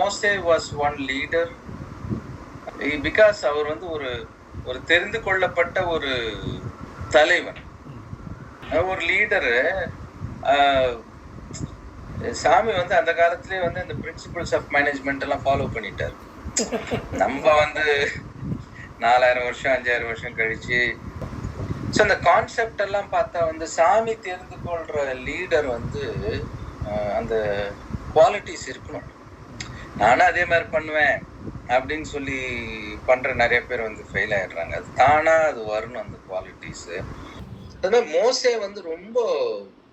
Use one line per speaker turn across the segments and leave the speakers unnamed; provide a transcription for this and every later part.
Moses was one leader because அவர் வந்து ஒரு ஒரு தெரிந்து கொள்ளப்பட்ட ஒரு தலைவன். ஒரு லீடரு சாமி வந்து அந்த காலத்திலே வந்து இந்த பிரின்சிபல்ஸ் ஆஃப் மேனேஜ்மெண்ட் எல்லாம் ஃபாலோ பண்ணிட்டார். நம்ம வந்து நாலாயிரம் வருஷம் அஞ்சாயிரம் வருஷம் கழிச்சு. ஸோ அந்த கான்செப்ட் எல்லாம் பார்த்தா வந்து சாமி தெரிந்து கொள்ற லீடர் வந்து அந்த குவாலிட்டிஸ் இருக்கணும். நானும் அதே மாதிரி பண்ணுவேன் அப்படின்னு சொல்லி பண்ற நிறைய பேர் வந்து ஃபெயில் ஆயிடுறாங்க. அது தானா அது வரணும் அந்த குவாலிட்டிஸ் அதுமாதிரி மோசே வந்து ரொம்ப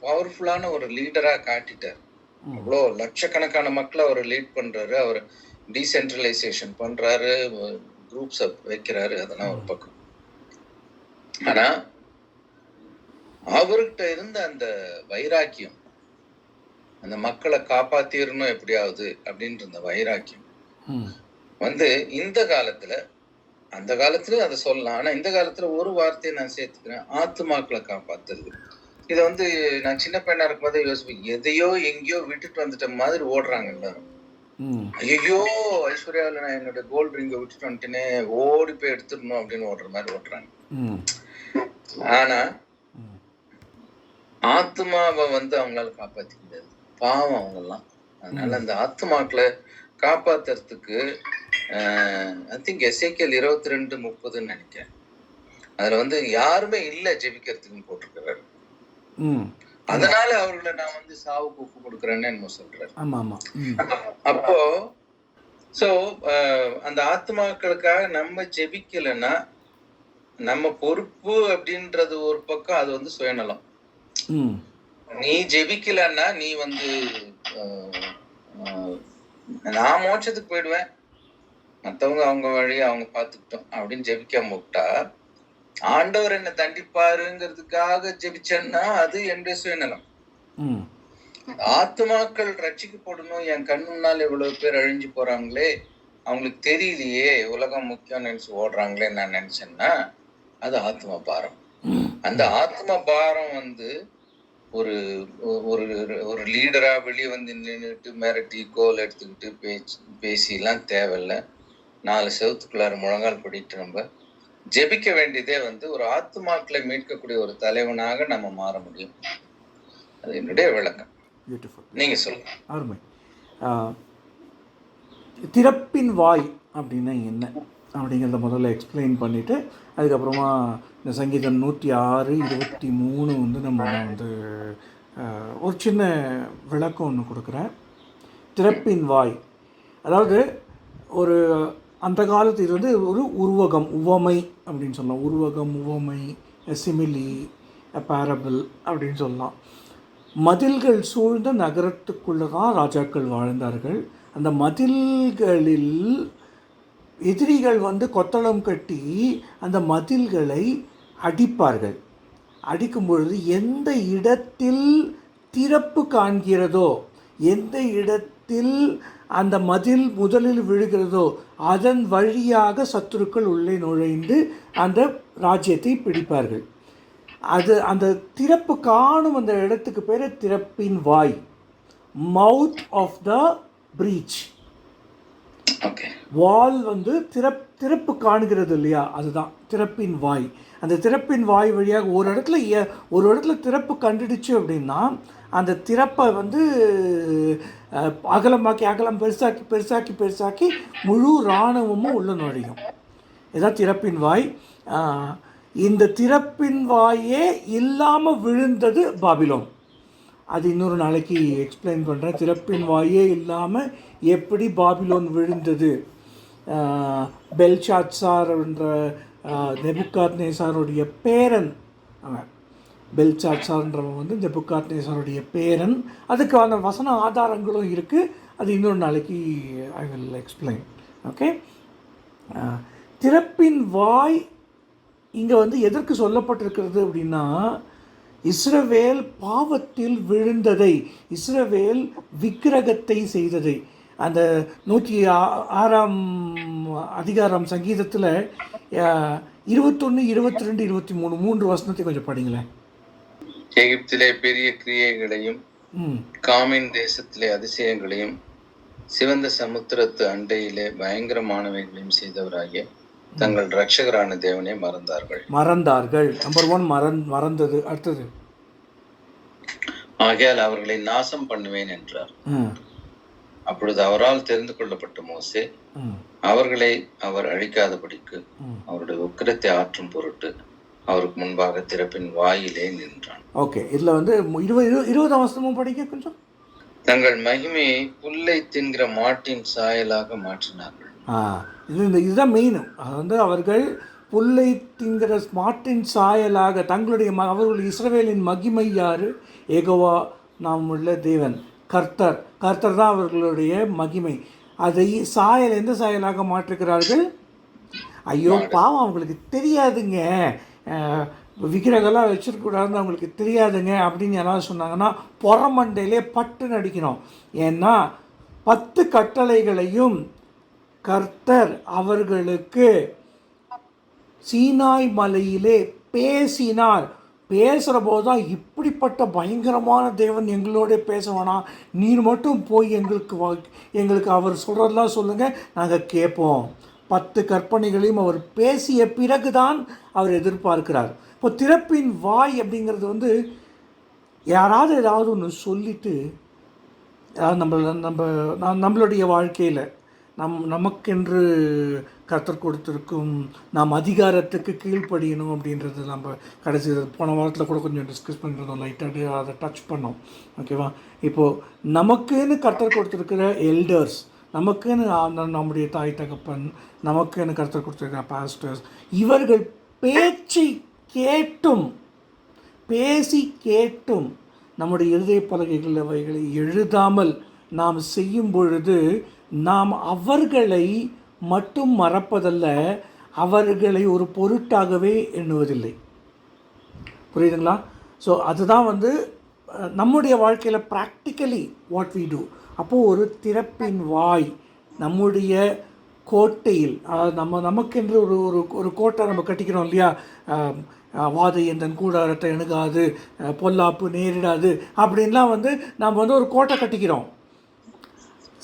பவர்ஃபுல்லான ஒரு லீடரா காட்டிட்டார். அவ்வளோ லட்சக்கணக்கான மக்களை அவர் லீட் பண்றாரு. அவர் டீசென்ட்ரலைசேஷன் பண்றாரு. குரூப்ஸ் வைக்கிறாரு. அதெல்லாம் ஒரு பக்கம். ஆனா அவர்கிட்ட இருந்த அந்த வைராக்கியம் அந்த மக்களை காப்பாத்திரணும் எப்படியாவது அப்படின்ற அந்த வைராக்கியம். வந்து இந்த காலத்துல அந்த காலத்துல அதை சொல்லலாம். ஆனா இந்த காலத்துல ஒரு வார்த்தையை நான் சேர்த்துக்கிறேன். ஆத்துமாக்களை காப்பாத்துறது. இதை வந்து நான் சின்ன பையனா இருக்கும்போது யோசிப்பேன். எதையோ எங்கேயோ விட்டுட்டு வந்துட்ட மாதிரி ஓடுறாங்க எல்லாரும். ஐயோ ஐஸ்வர்யாவில் நான் என்னோட கோல்டு ரிங்கை விட்டுட்டு வந்துட்டேனே ஓடி போய் எடுத்துடணும் அப்படின்னு ஓடுற மாதிரி ஓடுறாங்க. ஆனா ஆத்மாவை வந்து அவங்களால காப்பாத்திக்க முடியாது. பாவம் அவங்கெல்லாம். அதனால அந்த ஆத்மாக்களை காப்பாத்துறதுக்கு ஐ திங்க் எஸ்ஐகேல் இருபத்தி ரெண்டு முப்பதுன்னு நினைக்கிறேன். அதுல வந்து யாருமே இல்ல ஜெபிக்கிறதுக்குன்னு போட்டிருக்கிறாரு. அதனால அவர்களை நான் வந்து சாவுக்கு ஒப்பு கொடுக்குறேன்னு என்னமோ சொல்றாரு. அப்போ சோ அந்த ஆத்மாக்களுக்காக நம்ம ஜெபிக்கலைன்னா நம்ம பொறுப்பு அப்படின்றது ஒரு பக்கம் அது வந்து சுயநலம். நீ ஜெபிக்கலன்னா நீ வந்து நான் மோட்சத்துக்கு போயிடுவேன். மத்தவங்க அவங்க வழியை அவங்க பார்த்துக்கிட்டோம் அப்படின்னு ஜெபிக்காம விட்டா ஆண்டவர் என்ன தண்டிப்பாருங்கிறதுக்காக ஜெபிச்சேன்னா அது என்னுடைய சுயநலம். ஆத்மாக்கள் ரட்சிக்கப்படணும் என் கண் முன்னால் இவ்வளவு பேர் அழிஞ்சு போறாங்களே அவங்களுக்கு தெரியலையே உலகம் முக்கியம் நினைச்சு ஓடுறாங்களே நான் நினைச்சேன்னா அது ஆத்ம பாரம். அந்த ஆத்ம பாரம் வந்து ஒரு ஒரு ஒரு லீடரா வெளியே வந்து நின்றுட்டு மிரட்டி கோல் எடுத்துக்கிட்டு பேச்சு பேசிலாம் தேவையில்ல. நாலு செவத்துக்குள்ளார முழங்கால் படிட்டு நம்ம ஜெபிக்க வேண்டியதே வந்து ஒரு ஆத்மாக்களை மீட்கக்கூடிய ஒரு தலைவனாக நம்ம மாற முடியும். அது என்னுடைய விளக்கம். நீங்க சொல்லுங்க.
அருமை. திறப்பின் வாய் அப்படின்னா என்ன? அப்படிங்கிறத முதல்ல எக்ஸ்பிளைன் பண்ணிவிட்டு அதுக்கப்புறமா இந்த சங்கீதம் நூற்றி ஆறு இருபத்தி மூணு வந்து நம்ம வந்து ஒரு சின்ன விளக்கம் ஒன்று கொடுக்குறேன். திறப்பின் வாய். அதாவது ஒரு அந்த காலத்து இது வந்து ஒரு உருவகம் உவமை அப்படின்னு சொல்லலாம். உருவகம் உவமை சிமிலி பேரபிள் அப்படின்னு சொல்லலாம். மதில்கள் சூழ்ந்த நகரத்துக்குள்ளே தான் ராஜாக்கள் வாழ்ந்தார்கள். அந்த மதில்களில் எதிரிகள் வந்து கொத்தளம் கட்டி அந்த மதில்களை அடிப்பார்கள். அடிக்கும் பொழுது எந்த இடத்தில் திறப்பு காண்கிறதோ எந்த இடத்தில் அந்த மதில் முதலில் விழுகிறதோ அதன் வழியாக சத்துருக்கள் உள்ளே நுழைந்து அந்த ராஜ்யத்தை பிடிப்பார்கள். அது அந்த திறப்பு காணும் அந்த இடத்துக்கு பேர் திறப்பின் வாய் மவுத் ஆஃப் த பிரீச் வால் வந்து திறப் திறப்பு காணுகிறது இல்லையா? அதுதான் திறப்பின் வாய். அந்த திறப்பின் வாய் வழியாக ஒரு இடத்துல ஒரு இடத்துல திறப்பு கண்டுடுச்சு அப்படின்னா அந்த திறப்பை வந்து அகலமாக்கி அகலம் பெருசாக்கி பெருசாக்கி பெருசாக்கி முழு இராணுவமும் உள்ள நுழையும். இதுதான் திறப்பின் வாய். இந்த திறப்பின் வாயே இல்லாமல் விழுந்தது பாபிலோன். அது இன்னொரு நாளைக்கு எக்ஸ்பிளைன் பண்ணுறேன் திறப்பின் வாயே இல்லாமல் எப்படி பாபிலோன் விழுந்தது? பெல்சாட்சார் என்ற நெபுக்காத் நேசாருடைய பேரன் அவன் பெல்சாட்சார்ன்றவன் வந்து நெபுக்காத் நேசாருடைய பேரன். அதுக்கான வசன ஆதாரங்களும் இருக்குது அது இன்னொரு நாளைக்கு ஐ வில் எக்ஸ்பிளைன் ஓகே திறப்பின் வாய் இங்கே வந்து எதற்கு சொல்லப்பட்டிருக்கிறது அப்படின்னா இஸ்ரவேல் பாவத்தில் விழுந்ததை இஸ்ரவேல் விக்கிரகத்தை செய்ததை. அந்த நூற்றி ஆறாம் அதிகாரம் சங்கீதத்தில் இருபத்தொன்று இருபத்தி ரெண்டு இருபத்தி மூணு மூன்று வசனத்தை கொஞ்சம் படிங்களேன்.
எகிப்திலே பெரிய கிரியைகளையும் காமின் தேசத்திலே அதிசயங்களையும் சிவந்த சமுத்திரத்து அண்டையிலே பயங்கரமானவைகளையும் செய்தவராகிய தங்கள் இரட்சகரான தேவனை மறந்தார்கள்.
மறந்தார்கள். நம்பர் ஒன் மறந் மறந்தது. அடுத்தது.
ஆகையால் அவர்களை நாசம் பண்ணுவேன் என்றார். அப்பொழுது அவரால் தெரிந்து கொள்ளப்பட்ட மோசே அவர்களை அவர் அழிக்காதபடிக்கு அவருடைய உக்கிரத்தை ஆற்றும் பொருட்டு அவருக்கு முன்பாக திறப்பின் வாயிலே நின்றான்.
ஓகே இதில் வந்து இருபது இரு இருபதாம் வருஷமும் படிக்க கொஞ்சம்.
தங்கள் மகிமையை புல்லை தின்கிற மாட்டின் சாயலாக மாற்றினார்கள்.
இது இந்த இதுதான் மெயினு அது வந்து அவர்கள் புல்லை திங்கிற ஸ்மார்ட்டின் சாயலாக தங்களுடைய ம அவர்கள் இஸ்ரவேலின் மகிமை யார்? ஏகோவா நாம் உள்ள தேவன் கர்த்தர். கர்த்தர் தான் அவர்களுடைய மகிமை. அதை சாயல் எந்த சாயலாக மாற்றுகிறார்கள்? ஐயோ பாவம் அவங்களுக்கு தெரியாதுங்க. விக்கிரகெல்லாம் வச்சிருக்கூடாதுன்னு அவங்களுக்கு தெரியாதுங்க அப்படின்னு யாராவது சொன்னாங்கன்னா புறமண்டையிலே பட்டு நடிக்கணும். ஏன்னா பத்து கட்டளைகளையும் கர்த்தர் அவர்களுக்கு சீனாய் மலையிலே பேசினார். பேசுகிற போது தான் இப்படிப்பட்ட பயங்கரமான தேவன் எங்களோட பேசுவானா? நீர் மட்டும் போய் எங்களுக்கு வா- எங்களுக்கு அவர் சொல்கிறதெல்லாம் சொல்லுங்கள் நாங்கள் கேட்போம். பத்து கற்பனைகளையும் அவர் பேசிய பிறகுதான் அவர் எதிர்பார்க்கிறார். இப்போ திறப்பின் வாய் அப்படிங்கிறது வந்து யாராவது ஏதாவது ஒன்று சொல்லிட்டு அதாவது நம்ம நம்ம நம்மளுடைய வாழ்க்கையில் நம் நமக்கென்று கர்த்தர் கொடுத்துருக்கும் நாம் அதிகாரத்துக்கு கீழ்ப்படியணும் அப்படின்றது நம்ம கடைசி போன வாரத்தில் கூட கொஞ்சம் டிஸ்கஸ் பண்ணிருந்தோம் லைட்டாக அதை டச் பண்ணோம். ஓகேவா இப்போது நமக்குன்னு கர்த்தர் கொடுத்துருக்கிற எல்டர்ஸ் நமக்குன்னு நம்முடைய தாய் தகப்பன் நமக்குன்னு கருத்தர் கொடுத்துருக்கிற பாஸ்டர்ஸ் இவர்கள் பேச்சு கேட்டும் பேசி கேட்டும் நம்முடைய இருதய பலகைகள் அவைகளை எழுதாமல் நாம் செய்யும் பொழுது நாம் அவர்களை மட்டும் மறப்பதல்ல அவர்களை ஒரு பொருட்டாகவே எண்ணுவதில்லை. புரியுதுங்களா? ஸோ அதுதான் வந்து நம்முடைய வாழ்க்கையில் ப்ராக்டிக்கலி வாட் வி டூ அப்போது ஒரு திறப்பின் வாய் நம்முடைய கோட்டையில் அதாவது நம்ம நமக்கென்று ஒரு ஒரு ஒரு கோட்டை நம்ம கட்டிக்கிறோம் இல்லையா? வாதை எந்தன் கூடாரத்தை அணுகாது பொல்லாப்பு நேரிடாது அப்படின்லாம் வந்து நாம் வந்து ஒரு கோட்டை கட்டிக்கிறோம்.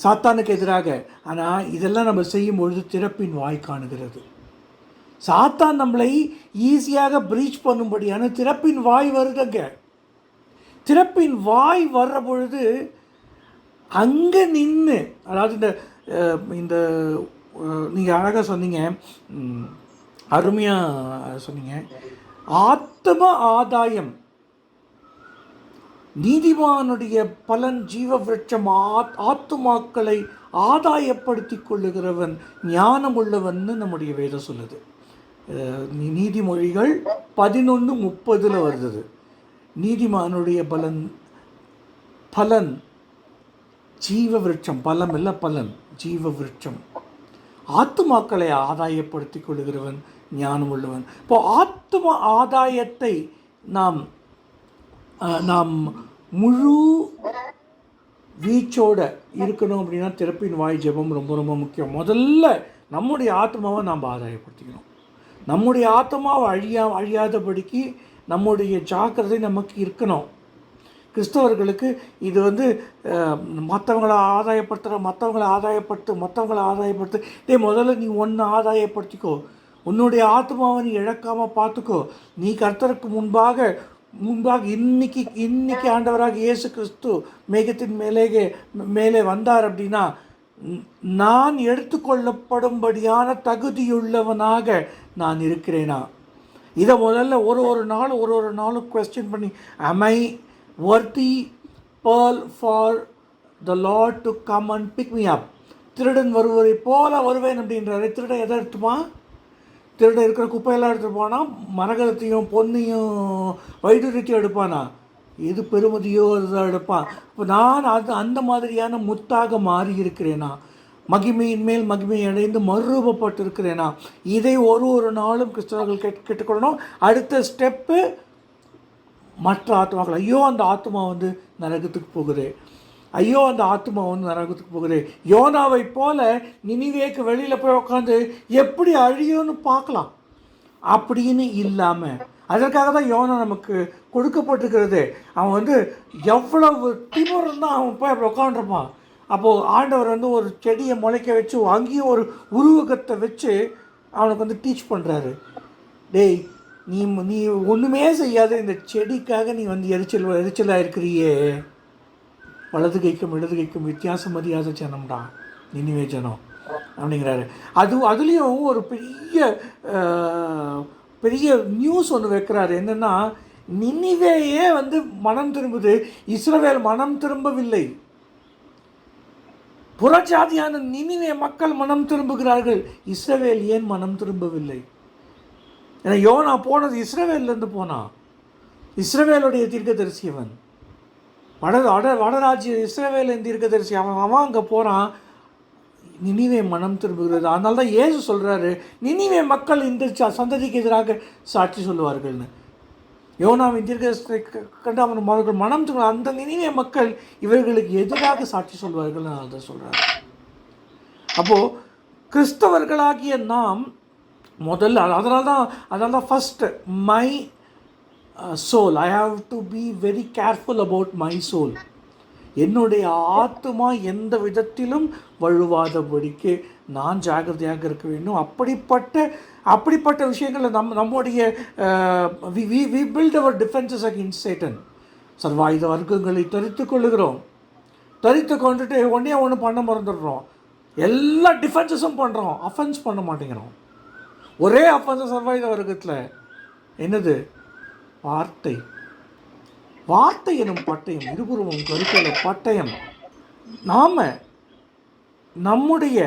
சாத்தானுக்கு எதிராக. ஆனால் இதெல்லாம் நம்ம செய்யும் பொழுது திறப்பின் வாய் காணுகிறது. சாத்தான் நம்மளை ஈஸியாக ப்ரீச் பண்ணும்படியான திறப்பின் வாய் வருதுங்க. திறப்பின் வாய் வர்ற பொழுது அங்கே நின்று அதாவது இந்த இந்த நீங்கள் அழகாக சொன்னீங்க அருமையாக சொன்னீங்க. ஆத்ம ஆதாயம் நீதிமானுடைய பலன் ஜீவ விரட்சம் ஆத்துமாக்களை ஆதாயப்படுத்தி கொள்ளுகிறவன் ஞானம் உள்ளவன் நம்முடைய வேதம் சொல்லுது. நீதிமொழிகள் பதினொன்று முப்பதில் வருது. நீதிமானுடைய பலன் பலன் ஜீவ விருட்சம் பலம் இல்லை பலன் ஜீவ விருட்சம் ஆத்துமாக்களை ஆதாயப்படுத்தி கொள்ளுகிறவன் ஞானம் உள்ளவன் இப்போ ஆத்ம ஆதாயத்தை நாம் நாம் முழு வீச்சோட இருக்கணும் அப்படின்னா திறப்பின் வாய் ஜெபம் ரொம்ப ரொம்ப முக்கியம். முதல்ல நம்முடைய ஆத்மாவை நாம் ஆதாயப்படுத்திக்கணும். நம்முடைய ஆத்மாவை அழியா அழியாதபடிக்கு நம்முடைய ஜாக்கிரதை நமக்கு இருக்கணும். கிறிஸ்தவர்களுக்கு இது வந்து மற்றவங்களை ஆதாயப்படுத்துகிற மற்றவங்களை ஆதாயப்படுத்து மற்றவங்களை ஆதாயப்படுத்து. இதே முதல்ல நீ ஒன்று ஆதாயப்படுத்திக்கோ. உன்னுடைய ஆத்மாவை நீ இழக்காமல் பார்த்துக்கோ. நீ கர்த்தருக்கு முன்பாக முன்பாக இன்னைக்கு இன்னைக்கு ஆண்டவராக இயேசு கிறிஸ்து மேகத்தின் மேலே மேலே வந்தார் அப்படின்னா நான் எடுத்துக்கொள்ளப்படும்படியான தகுதியுள்ளவனாக நான் இருக்கிறேனா? இதை முதல்ல ஒரு ஒரு நாள் ஒரு ஒரு நாளும் கொஸ்டின் பண்ணி am I worthy pearl for the Lord to come and pick me up திருடன் வருவதை போல வருவேன் அப்படின்றாரு. திருடன் எதை எடுத்துமா திருடன் இருக்கிற குப்பையெல்லாம் எடுத்துகிட்டு போனால் மரகதத்தையும் பொன்னையும் வைடூரியத்தையும் எடுப்பானா? எது பெருமதியோ அதுதான் எடுப்பான். இப்போ நான் அது அந்த மாதிரியான முத்தாக மாறி இருக்கிறேனா மகிமையின் மேல் மகிமை அடைந்து மறுரூபப்பட்டு இருக்கிறேனா இதை ஒரு ஒரு நாளும் கிறிஸ்தவர்கள் கேட் கேட்டுக்கொள்ளணும். அடுத்த ஸ்டெப்பு மற்ற ஆத்மாக்கள். ஐயோ அந்த ஆத்மா வந்து நரகத்துக்கு போகுது. ஐயோ அந்த ஆத்மா வந்து நரகத்துக்கு போகுது. யோனாவை போல நினிவேக்கு வெளியில் போய் உட்காந்து எப்படி அழியும்னு பார்க்கலாம். அப்படின்னு இல்லாமல் அதற்காக தான் யோனா நமக்கு கொடுக்கப்பட்டிருக்கிறது. அவன் வந்து எவ்வளவு திமிரம் தான் அவன் போய் அப்படி உட்காந்துருப்பான் அப்போது ஆண்டவர் வந்து ஒரு செடியை முளைக்க வச்சு அங்கேயும் ஒரு உருவகத்தை வச்சு அவனுக்கு வந்து டீச் பண்ணுறாரு டேய் நீ நீ ஒன்றுமே செய்யாத இந்த செடிக்காக நீ வந்து எரிச்சல் எரிச்சலாக இருக்கிறியே. வலது கைக்கும் இடது கைக்கும் வித்தியாசம் மரியாத ஜனம்டா. நினைவே ஜனம். அப்படிங்கிறாரு. அது அதுலேயும் ஒரு பெரிய பெரிய நியூஸ் ஒன்று வைக்கிறாரு. என்னென்னா நினைவேயே வந்து மனம் திரும்புது. இஸ்ரவேல் மனம் திரும்பவில்லை. புறஜாதியான நினைவே மக்கள் மனம் திரும்புகிறார்கள். இஸ்ரவேல் ஏன் மனம் திரும்பவில்லை? ஏன்னா யோனா போனது இஸ்ரவேல்லேருந்து போனான். இஸ்ரவேலுடைய தீர்க்கதரிசி அவன் வட வட வடராஜ்ய இஸ்ரவேலின் இருக்கதரிசி அவன் அவன் அங்கே போகிறான் நினிவே மனம் திரும்புகிறது. அதனால தான் ஏசு சொல்கிறாரு நினிவே மக்கள் இந்த சந்ததிக்கு எதிராக சாட்சி சொல்லுவார்கள்னு. யோனாவின் தீர்க்கதரிசனத்தை கண்டு அவன் அவர்கள் மனம் திரும்ப அந்த நினிவே மக்கள் இவர்களுக்கு எதிராக சாட்சி சொல்வார்கள் அதை சொல்கிறார் அப்போது கிறிஸ்தவர்களாகிய நாம் முதல்ல அதனால தான் அதனால தான் first my soul I have to be very careful about my soul என்னுடைய ஆத்மா எந்த விதத்திலும் வழுவாதபடிக்கு நான் ஜாகிரதையாக இருக்க வேண்டும். அப்படிப்பட்ட அப்படிப்பட்ட விஷயங்களை நம் நம்முடைய we we we build our defences against Satan சர்வாயுத வர்க்கங்களை தரித்து கொள்ளுகிறோம். தரித்து கொண்டுட்டு ஒன்றே ஒன்று பண்ண மறந்துடுறோம். எல்லா டிஃபென்சஸும் பண்ணுறோம் அஃபென்ஸ் பண்ண மாட்டேங்கிறோம். ஒரே அஃபென்ஸ் சர்வாயுத வர்க்கத்தில். என்னது? வார்த்தை. வார்த்தை எனும் பட்டயம் இருபுறமும் கருத்துள்ள பட்டயம். நாம் நம்முடைய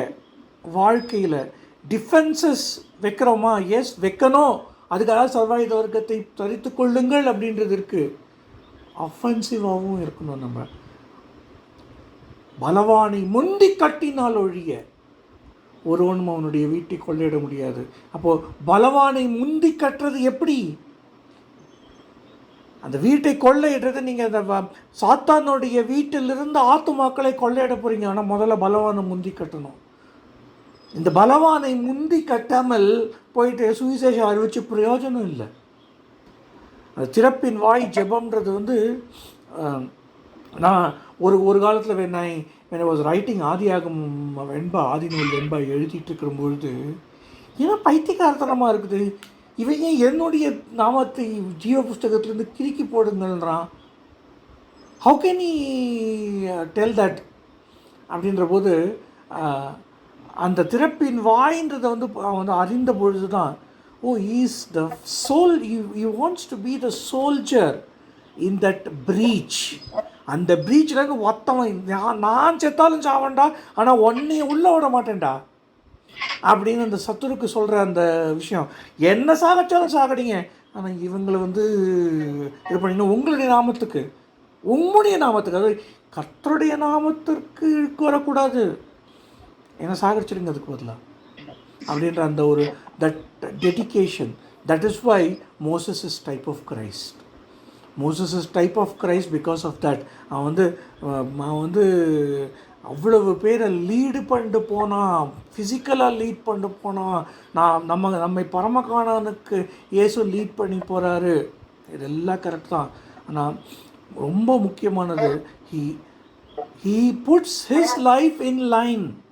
வாழ்க்கையில் டிஃபென்சஸ் வைக்கிறோமா? எஸ் வைக்கணும். அதுக்காக சர்வாயுத வர்க்கத்தை தரித்து கொள்ளுங்கள் அப்படின்றது இருக்குது அஃபென்சிவாகவும் இருக்கணும் நம்ம. பலவானை முந்தி கட்டினால் ஒழிய ஒருவனும் அவனுடைய வீட்டை கொள்ளையிட முடியாது. அப்போது பலவானை முந்தி கட்டுறது எப்படி? அந்த வீட்டை கொள்ளையிடுறது நீங்கள் அந்த வ- சாத்தானுடைய வீட்டிலிருந்து ஆத்துமாக்களை கொள்ளையிட போகிறீங்க ஆனால் முதல்ல பலவானை முந்தி கட்டணும். இந்த பலவானை முந்தி கட்டாமல் போயிட்டு சுவிசேஷம் அறிவிச்சு பிரயோஜனம் இல்லை. அந்த திறப்பின் வாய் ஜெபம்ன்றது வந்து நான் ஒரு ஒரு காலத்தில் வேணாய் when ஒரு ரைட்டிங் ஆதியாகும் வெண்பா ஆதிநூல் வெண்பா எழுதிட்டு இருக்கிற பொழுது ஏன்னா பைத்தியக்காரத்தனமாக இருக்குது. இவன் ஏன் என்னுடைய நாமத்தை ஜீவ புஸ்தகத்திலேருந்து கிறுக்கி போடுங்கள்ன்றான் ஹவு கேன் நீ டெல் uh, தட் அப்படின்ற போது uh, அந்த திறப்பின் வாய்ன்றதை வந்து அவன் வந்து அறிந்த பொழுது தான் ஓ is the soul you you wants to be the soldier in that breach அந்த பிரீச்சில் ஒத்தவன் நான் நான் செத்தாலும் சாவன்டா ஆனால் ஒன்னைய உள்ளே விட மாட்டேன்டா. அப்படின்னு அந்த சத்துருக்கு சொல்கிற அந்த விஷயம். என்ன சாகச்சாலும் சாகடிங்க. ஆனால் இவங்களை வந்து இது பண்ணிங்கன்னா உங்களுடைய நாமத்துக்கு. உம்முடைய நாமத்துக்கு. அதாவது கத்தருடைய நாமத்திற்கு இழுக்கு வரக்கூடாது. என்ன சாகடிச்சிடுங்க அதுக்கு பதிலாக அப்படின்ற அந்த ஒரு that dedication that is why Moses is type of Christ Moses is type of Christ because of that அவன் வந்து அவன் வந்து அவ்வளவு பேரை லீடு பண்ணிட்டு போனால் ஃபிசிக்கலாக லீட் பண்ணிட்டு போனால் நான் நம்ம நம்மை பரமகாணனுக்கு இயேசு லீட் பண்ணி போகிறாரு இதெல்லாம் கரெக்ட் தான். ஆனால் ரொம்ப முக்கியமானது he he puts his life in line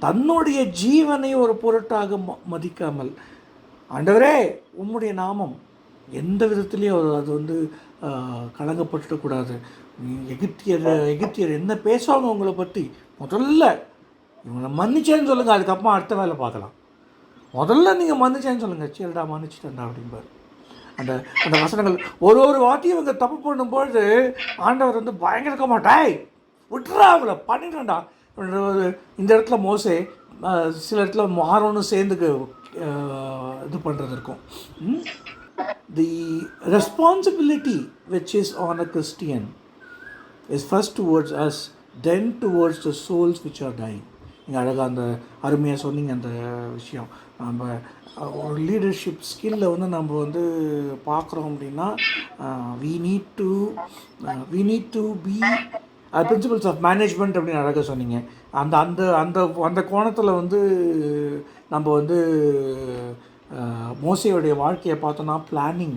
தன்னுடைய ஜீவனை ஒரு பொருட்டாக ம- மதிக்காமல். ஆண்டவரே உம்முடைய நாமம். எந்த விதத்துலேயும் அது- அது வந்து கலங்கப்பட்டுடக்கூடாது. எகிப்தியர் எகிப்தியர் என்ன பேசுவாங்க உங்களை பற்றி முதல்ல இவங்களை மன்னிச்சேன்னு சொல்லுங்கள் அதுக்கப்புறம் அடுத்த வேலை பார்க்கலாம். முதல்ல நீங்கள் மன்னிச்சேன்னு சொல்லுங்கள் சரிடா மன்னிச்சிட்டேன்டா அப்படிம்பார். அந்த அந்த வசனங்கள் ஒரு ஒரு வாட்டியும் இவங்க தப்பு பண்ணும்பொழுது ஆண்டவர் வந்து பயங்கர மாட்டாய் விட்டுறா அவங்கள பண்ணிடுறேன்டா. இந்த இடத்துல மோசே சில இடத்துல மாறணும் சேர்ந்து இது பண்ணுறது இருக்கும். The responsibility which is on a Christian is first towards us then towards the souls which are dying நீங்கள் அழகாக அந்த அருமையாக சொன்னீங்க அந்த விஷயம். நம்ம ஒரு லீடர்ஷிப் ஸ்கில்ல வந்து நம்ம வந்து பார்க்குறோம் அப்படின்னா we need to we need to be principles of management அப்படின்னு அழகாக சொன்னீங்க. அந்த அந்த அந்த அந்த கோணத்தில் வந்து நம்ம வந்து uh, மோசையோடைய வாழ்க்கையை பார்த்தோன்னா planning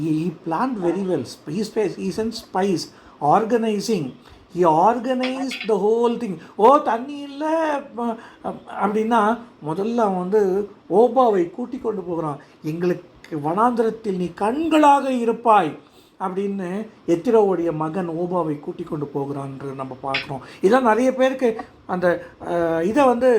he, very well very space He, space, space organizing he organize the whole thing oh தண்ணி இல்லை அப்படின்னா முதல்ல அவன் வந்து ஓபாவை கூட்டி கொண்டு போகிறான். எங்களுக்கு வனாந்திரத்தில் நீ கண்களாக இருப்பாய். அப்படின்னு எத்திரோவுடைய மகன் ஓபாவை கூட்டி கொண்டு போகிறான்னு நம்ம பார்க்குறோம். இதான் நிறைய பேருக்கு அந்த இதை வந்து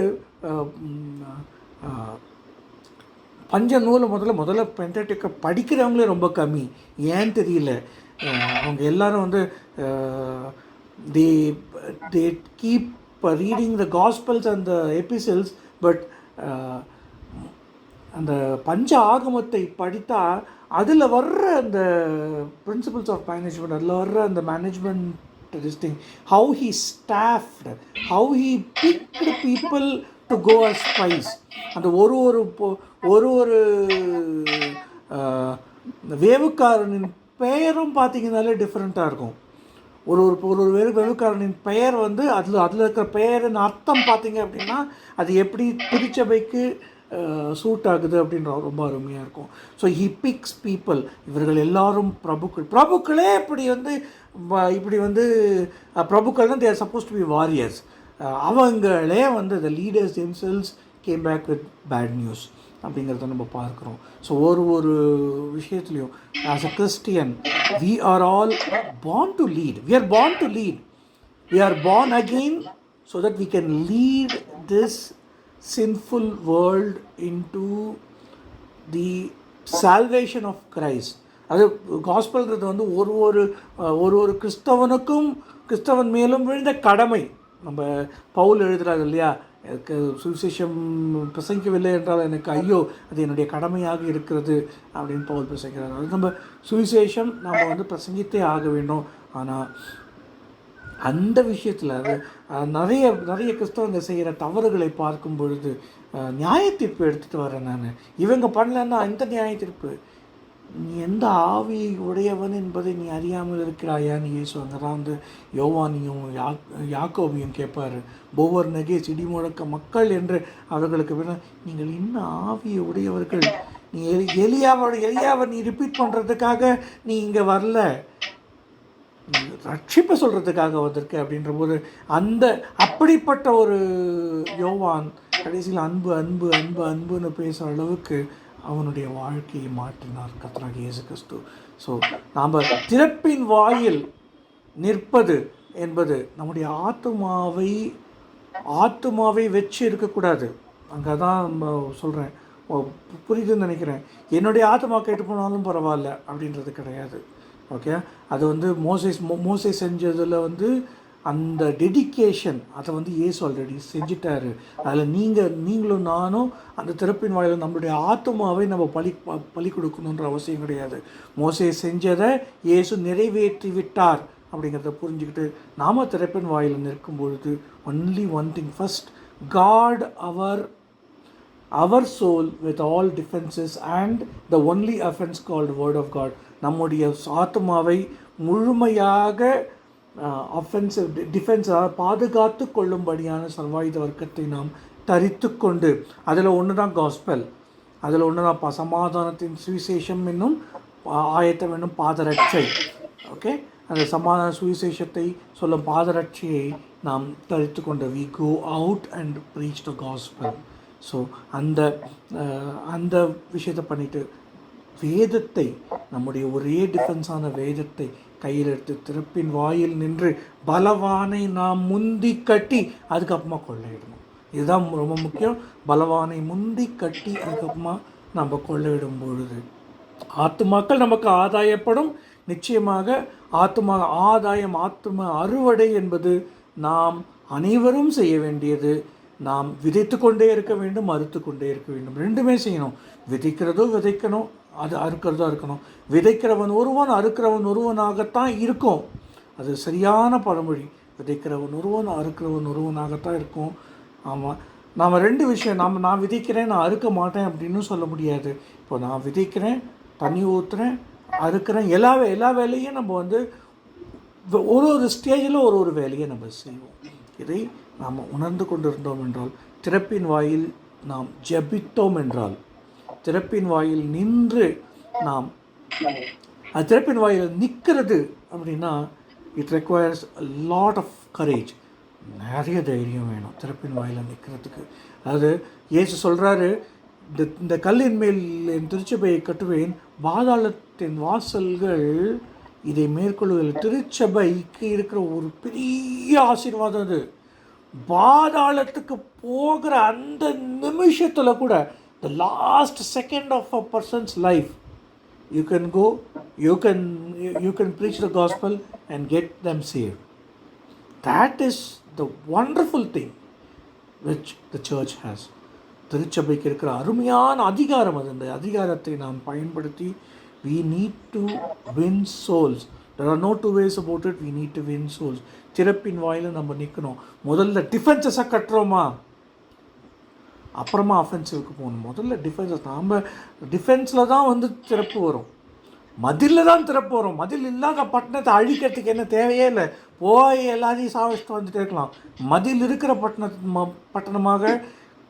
பஞ்ச நூலை முதல்ல முதல்ல பென்டேட்டிக்கை படிக்கிறவங்களே ரொம்ப கம்மி. ஏன்னு தெரியல. அவங்க எல்லாரும் வந்து they they keep reading the gospels and the epistles but அந்த பஞ்ச ஆகமத்தை படித்தா அதில் வர்ற அந்த பிரின்சிபல்ஸ் ஆஃப் மேனேஜ்மெண்ட் அதில் வர்ற அந்த management டிஸ்டிங் how he staffed how he picked people to go a spies அந்த ஒரு ஒரு ஒரு ஒரு வேவுக்காரனின் பெயரும் பார்த்தீங்கன்னாலே டிஃப்ரெண்ட்டாக இருக்கும். ஒரு ஒரு ஒரு ஒரு வெறு வெறுக்காரனின் பெயர் வந்து அதில் அதில் இருக்கிற பெயரின் அர்த்தம் பார்த்தீங்க அப்படின்னா அது எப்படி திருச்சபைக்கு சூட் ஆகுது அப்படின்ற ரொம்ப அருமையாக இருக்கும். ஸோ ஹி பிக்ஸ் பீப்புள் இவர்கள் எல்லாரும் பிரபுக்கள். பிரபுக்களே இப்படி வந்து வ- இப்படி வந்து பிரபுக்கள்னா they're suppose to be warriors அவங்களே வந்து the leaders இன்செல்ஸ் came back with bad news அப்படிங்கிறத நம்ம பார்க்குறோம். ஸோ ஒரு ஒரு விஷயத்துலையும் as a Christian we are all born to lead we are born to lead we are born so that that can lead this sinful sinful world into the salvation of Christ. அது காஸ்பல்ன்றது வந்து ஒரு ஒரு ஒரு ஒரு கிறிஸ்தவனுக்கும் கிறிஸ்தவன் மேலும் விழுந்த கடமை. நம்ம பவுல் எழுதுறாரு இல்லையா? சுவிசேஷம் பிரசங்கிக்கவில்லை என்றால் எனக்கு ஐயோ அது என்னுடைய கடமையாக இருக்கிறது அப்படின்னு பவுல் பிரசங்கிறார் அது நம்ம சுவிசேஷம் நம்ம வந்து பிரசங்கித்தே ஆக வேண்டும். ஆனால் அந்த விஷயத்தில் அது நிறைய நிறைய கிறிஸ்தவங்க செய்கிற தவறுகளை பார்க்கும் பொழுது நியாயத்தீர்ப்பு எடுத்துகிட்டு வரேன் நான். இவங்க பண்ணலன்னா இந்த நியாயத்தீர்ப்பு? நீ எந்த ஆவி உடையவன் என்பதை நீ அறியாமல் இருக்கிறாயான்னு இயேசு அங்கதான் வந்து யோவானியும் யாக் யாக்கோபியும் கேட்பார். போவர் நகே சிடி முழக்க மக்கள் என்று அவர்களுக்கு நீங்கள் இன்னும் ஆவியை உடையவர்கள்? நீ எலி எலியாவோட எலியாவை நீ ரிப்பீட் பண்ணுறதுக்காக நீ இங்கே வரல. ரட்சிப்பை சொல்கிறதுக்காக வந்திருக்கு அப்படின்ற போது அந்த அப்படிப்பட்ட ஒரு யோவான் கடைசியில் அன்பு அன்பு அன்பு அன்புன்னு பேசுகிற அளவுக்கு அவனுடைய வாழ்க்கையை மாற்றினார் கர்த்தராகிய இயேசு கிறிஸ்து. ஸோ நாம் திறப்பின் வாயில் நிற்பது என்பது நம்முடைய ஆத்துமாவை ஆத்துமாவை வச்சு இருக்கக்கூடாது அங்கே தான் சொல்கிறேன் புரியுதுன்னு நினைக்கிறேன். என்னுடைய ஆத்மா கெட்டு போனாலும் பரவாயில்ல அப்படின்றது கிடையாது. ஓகே அது வந்து மோசை மோ செஞ்சதில் வந்து அந்த டெடிகேஷன் அதை வந்து இயேசு ஆல்ரெடி செஞ்சிட்டாரு. அதில் நீங்கள் நீங்களும் நானும் அந்த திறப்பின் வாயில் நம்மளுடைய ஆத்மாவை நம்ம பலி ப- பலி கொடுக்கணுன்ற அவசியம் கிடையாது. மோசையை செஞ்சதை இயேசு நிறைவேற்றி விட்டார் அப்படிங்கிறத புரிஞ்சுக்கிட்டு நாம் திறப்பின் வாயில் நிற்கும் பொழுது only one thing first God our our soul with all defences and the only offence called word of God நம்முடைய ஆத்மாவை முழுமையாக அஃபென்சிவ் டிஃபென்ஸாக பாதுகாத்து கொள்ளும்படியான சர்வாயுத வர்க்கத்தை நாம் தரித்து கொண்டு அதில் ஒன்று தான் காஸ்பல் அதில் ஒன்று தான் ப- சமாதானத்தின் சுவிசேஷம் என்னும் ஆயத்தம் என்னும் பாதரட்சை. ஓகே அந்த சமாதான சுவிசேஷத்தை சொல்லும் பாதரட்சியை நாம் தரித்து கொண்டு we go out and preach the gospel so அந்த அந்த விஷயத்தை பண்ணிட்டு வேதத்தை நம்முடைய ஒரே டிஃபென்ஸான வேதத்தை கையில் எடுத்து திறப்பின் வாயில் நின்று பலவானை நாம் முந்தி கட்டி அதுக்கப்புறமா கொள்ளையிடணும். இதுதான் ரொம்ப முக்கியம். பலவானை முந்தி கட்டி அதுக்கப்புறமா நம்ம கொள்ளையிடும் பொழுது. ஆத்துமாக்கள் நமக்கு ஆதாயப்படும். நிச்சயமாக ஆத்துமா ஆதாயம் ஆத்ம அறுவடை என்பது நாம் அனைவரும் செய்ய வேண்டியது. நாம் விதைத்து கொண்டே இருக்க வேண்டும் அறுத்து கொண்டே இருக்க வேண்டும். ரெண்டுமே செய்யணும். விதைக்கிறதோ விதைக்கணும் அது அறுக்கிறதா இருக்கணும். விதைக்கிறவன் ஒருவன் அறுக்கிறவன் ஒருவனாகத்தான் இருக்கும். அது சரியான பழமொழி. விதைக்கிறவன் ஒருவன் அறுக்கிறவன் ஒருவனாகத்தான் இருக்கும். ஆமாம் நாம் ரெண்டு விஷயம் நாம் நான் விதைக்கிறேன் நான் அறுக்க மாட்டேன் அப்படின்னு சொல்ல முடியாது. இப்போ நான் விதைக்கிறேன் தண்ணி ஊற்றுறேன் அறுக்கிறேன் எல்லா எல்லா வேலையும் நம்ம வந்து ஒரு ஒரு ஸ்டேஜில் ஒரு ஒரு வேலையை நம்ம செய்வோம். இதை நாம் உணர்ந்து கொண்டிருந்தோம் என்றால் திறப்பின் வாயில் நாம் ஜெபித்தோம் என்றால் திறப்பின் வாயில் நின்று நாம் அது திறப்பின் வாயில் நிற்கிறது அப்படின்னா it requires lot of courage நிறைய தைரியம் வேணும் திறப்பின் வாயில நிற்கிறதுக்கு அதாவது இயேசு சொல்கிறாரு இந்த இந்த கல்லின் மேல் என் திருச்சபையை கட்டுவேன் பாதாளத்தின் வாசல்கள் இதை மேற்கொள்வதில் திருச்சபைக்கு இருக்கிற ஒரு பெரிய ஆசீர்வாதம் அது. பாதாளத்துக்கு போகிற அந்த நிமிஷத்தில் கூட the last second of a person's life you can go you can you can preach the gospel and get them saved that is the wonderful thing which the church has திருச்சபைக்கு இருக்கிற அருமையான அதிகாரம் அது அந்த அதிகாரத்தை நாம் பயன்படுத்தி we need to win souls there are no two ways about it we need to win souls திறப்பின் வாயில் நம்ம நிற்கணும் முதல்ல டிஃபென்சஸை கட்டுறோமா அப்புறமா அஃபென்சிவ்க்கு போகணும். முதல்ல டிஃபென்ஸஸ் நாம் டிஃபென்ஸில் தான் வந்து திறப்பு வரும். மதிலில் தான் திறப்பு வரும். மதில் இல்லாத பட்டணத்தை அழிக்கிறதுக்கு என்ன தேவையே இல்லை. போய் எல்லாத்தையும் சாவிச்சுட்டு வந்துட்டே இருக்கலாம். மதில் இருக்கிற பட்டண ம- பட்டணமாக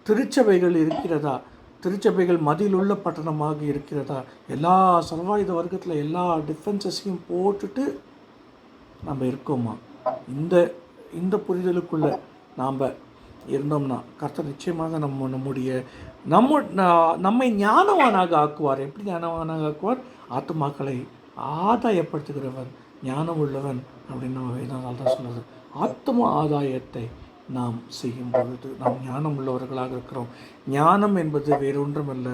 திருச்சபைகள் இருக்கிறதா? திருச்சபைகள் மதில் உள்ள பட்டணமாக இருக்கிறதா? எல்லா சர்வாயுத வர்க்கத்தில் எல்லா டிஃபென்சஸையும் போட்டுட்டு நம்ம இருக்கோமா? இந்த இந்த புரிதலுக்குள்ளே நாம் இருந்தோம்னா கர்த்தர் நிச்சயமாக நம்ம நம்முடைய நம்ம நம்மை ஞானவானாக ஆக்குவார். எப்படி ஞானவானாக ஆக்குவார்? ஆத்துமாக்களை ஆதாயப்படுத்துகிறவன் ஞானம் உள்ளவன் அப்படின்னு நம்ம வேதனால் தான் சொல்லுது ஆத்ம ஆதாயத்தை நாம் செய்யும் பொழுது நாம் ஞானம் உள்ளவர்களாக இருக்கிறோம். ஞானம் என்பது வேறொன்றுமல்ல.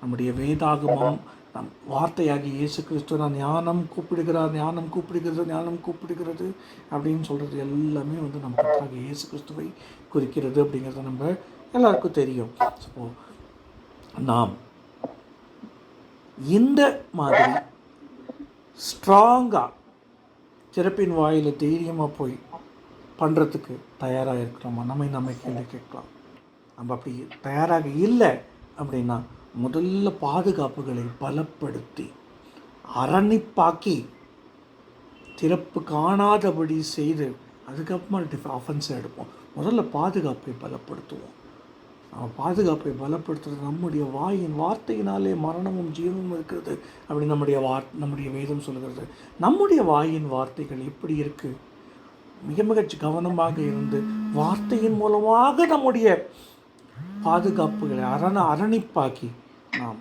நம்முடைய வேதாகமம் நம் வார்த்தையாகி இயேசு கிறிஸ்து நான் ஞானம் கூப்பிடுகிறார் ஞானம் கூப்பிடுகிறது ஞானம் கூப்பிடுகிறது அப்படின்னு சொல்கிறது எல்லாமே வந்து நம்ம கர்த்தராக இயேசு கிறிஸ்துவை குறிக்கிறது அப்படிங்கிறத நம்ம எல்லாருக்கும் தெரியும். ஸோ நாம் இந்த மாதிரி ஸ்ட்ராங்காக சிறப்பின் வாயில் தைரியமாக போய் பண்ணுறதுக்கு தயாராக இருக்கிறோமா? நம்மை நம்ம கேள்வி கேட்கலாம். நம்ம அப்படி தயாராக இல்லை அப்படின்னா முதல்ல பாதுகாப்புகளை பலப்படுத்தி அரணிப்பாக்கி திறப்பு காணாதபடி செய்து அதுக்கப்புறமா டிஃப் அஃபென்ஸை எடுப்போம். முதல்ல பாதுகாப்பை பலப்படுத்துவோம். நம்ம பாதுகாப்பை பலப்படுத்துறது நம்முடைய வாயின் வார்த்தையினாலே மரணமும் ஜீவனும் இருக்கிறது அப்படி நம்முடைய வார் நம்முடைய வேதம் சொல்கிறது நம்முடைய வாயின் வார்த்தைகள் எப்படி இருக்குது மிக மிக கவனமாக இருந்து வார்த்தையின் மூலமாக நம்முடைய பாதுகாப்புகளை அரண அரணிப்பாக்கி நாம்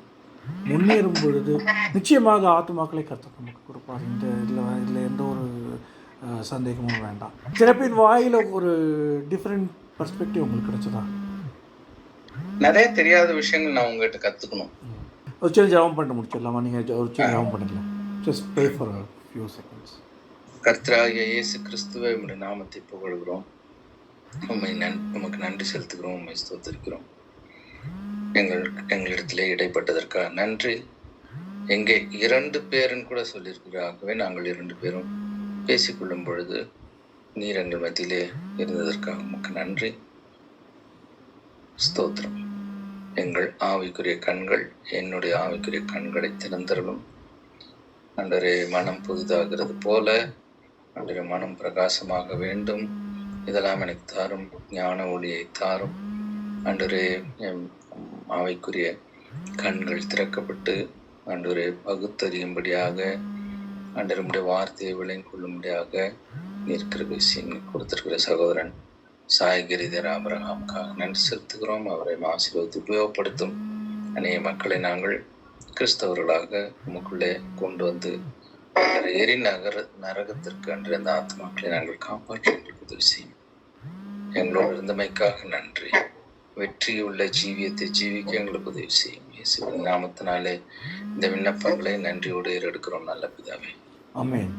முன்னேறும் பொழுது நிச்சயமாக ஆத்துமாக்களை கர்த்தர் நமக்கு கொடுப்பார். இந்த இதில் இதில் எந்த ஒரு சந்தேகமும் வேண்டாம். சிறப்பின் வாயில் ஒரு டிஃப்ரெண்ட் பர்ஸ்பெக்டிவ் உங்களுக்கு கிடைச்சதா?
நிறைய தெரியாத விஷயங்கள் நான் உங்ககிட்ட கத்துக்கணும்.
ஒரு சின்ன ஜெபம் பண்ண முடிச்சிடலாமா? நீங்கள் ஒரு சின்ன ஜெபம் பண்ணிக்கலாம் just pray for few seconds
கர்த்தராகிய இயேசு கிறிஸ்துவை உம்முடைய நாமத்தை புகழ்கிறோம். உண்மை நன் உமக்கு நன்றி செலுத்துகிறோம். உண்மை ஸ்தோத்திருக்கிறோம். எங்கள் எங்களிடத்திலே இடைப்பட்டதற்காக நன்றி. எங்கே இரண்டு பேருன்னு கூட சொல்லியிருக்கிறாகவே நாங்கள் இரண்டு பேரும் பேசிக்கொள்ளும் பொழுது நீர் எங்கள் மத்தியிலே இருந்ததற்காக உமக்கு நன்றி. ஸ்தோத்திரம். எங்கள் ஆவிக்குரிய கண்கள் என்னுடைய ஆவிக்குரிய கண்களை திறந்தருளும். அன்றரே மனம் புதிதாகிறது போல அன்றரே மனம் பிரகாசமாக வேண்டும். இதெல்லாம் எனக்கு தாரும் ஞான ஒளியை தாரும். அன்றரே எம் ஆவைக்குரிய கண்கள் திறக்கப்பட்டு அன்றரே பகுத்தறியும்படியாக அன்றருடைய வார்த்தையை விளங்கிக் கொள்ளும்படியாக நிற்கிற விஷயம் கொடுத்திருக்கிற சகோதரன் சாய்கிரிதர் ஆபரகாமுக்காக நன்றி செலுத்துகிறோம். அவரை ஆசீர்வதித்து உபயோகப்படுத்தும் அநேக மக்களை நாங்கள் கிறிஸ்தவர்களாக நமக்குள்ளே கொண்டு வந்து எரி நகர நரகத்திற்கு அன்று அந்த ஆத்மாக்களை நாங்கள் காப்பாற்றி உதவி செய்யும். எங்களோடு இருந்தமைக்காக நன்றி. வெற்றியுள்ள ஜீவியத்தை ஜீவிக்க எங்களுக்கு உதவி செய்யும். இயேசுவின் நாமத்தினாலே இந்த விண்ணப்பங்களை நன்றியோடு ஏறெடுக்கிறோம் நல்ல பிதாவே.
ஆமென்.